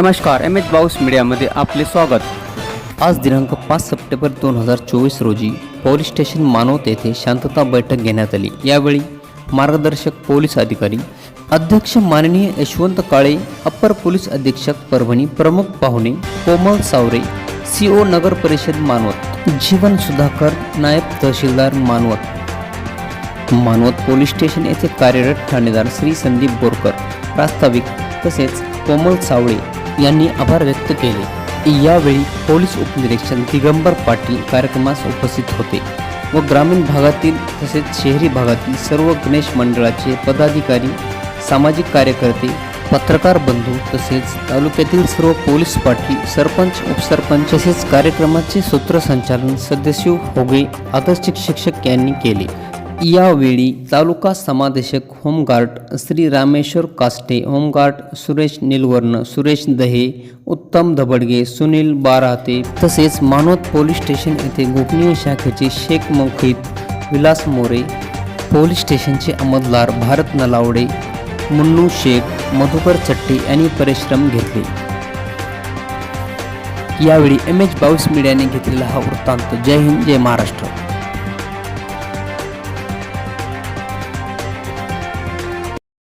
नमस्कार M H बाऊस मीडियामध्ये आपले स्वागत. आज दिनांक पाच सप्टेंबर दोन हजार चोवीस रोजी पोलीस स्टेशन मानवत येथे शांतता बैठक घेण्यात आली. यावेळी मार्गदर्शक पोलीस अधिकारी अध्यक्ष माननीय यशवंत काळे अप्पर पोलीस अधीक्षक परभणी प्रमुख पाहुणे कोमल सावरे सी ओ नगर परिषद मानवत जीवन सुधाकर नायब तहसीलदार मानवत. मानवत पोलीस स्टेशन येथे कार्यरत ठाणेदार श्री संदीप बोरकर प्रास्ताविक तसेच कोमल सावळे यांनी आभार व्यक्त केले. यावेळी पोलीस उपनिरीक्षक दिगंबर पाटील कार्यक्रमास उपस्थित होते व ग्रामीण भागातील तसेच शहरी भागातील सर्व गणेश मंडळाचे पदाधिकारी सामाजिक कार्यकर्ते पत्रकार बंधू तसेच तालुक्यातील सर्व पोलीस पाटील सरपंच उपसरपंच तसेच कार्यक्रमाचे सूत्रसंचालन सदस्यू होगे आदर्श शिक्षक यांनी केले. यावेळी तालुका समादेशक home guard Shri Rameshwar Kaste home guard Suresh Nilvarn Suresh Dahe Uttam Dhabadge Sunil बाराते तसेच मानवत पोलीस स्टेशन येथे गोपनीय शाखेचे शेख मुखीत विलास मोरे पोलीस स्टेशनचे अंमलदार भारत नलावडे मुन्नू शेख मधुकर चट्टे यांनी परिश्रम घेतले. यावेळी एम एच बावीस मीडियाने घेतलेला हा वृत्तांत. जय हिंद जय महाराष्ट्र.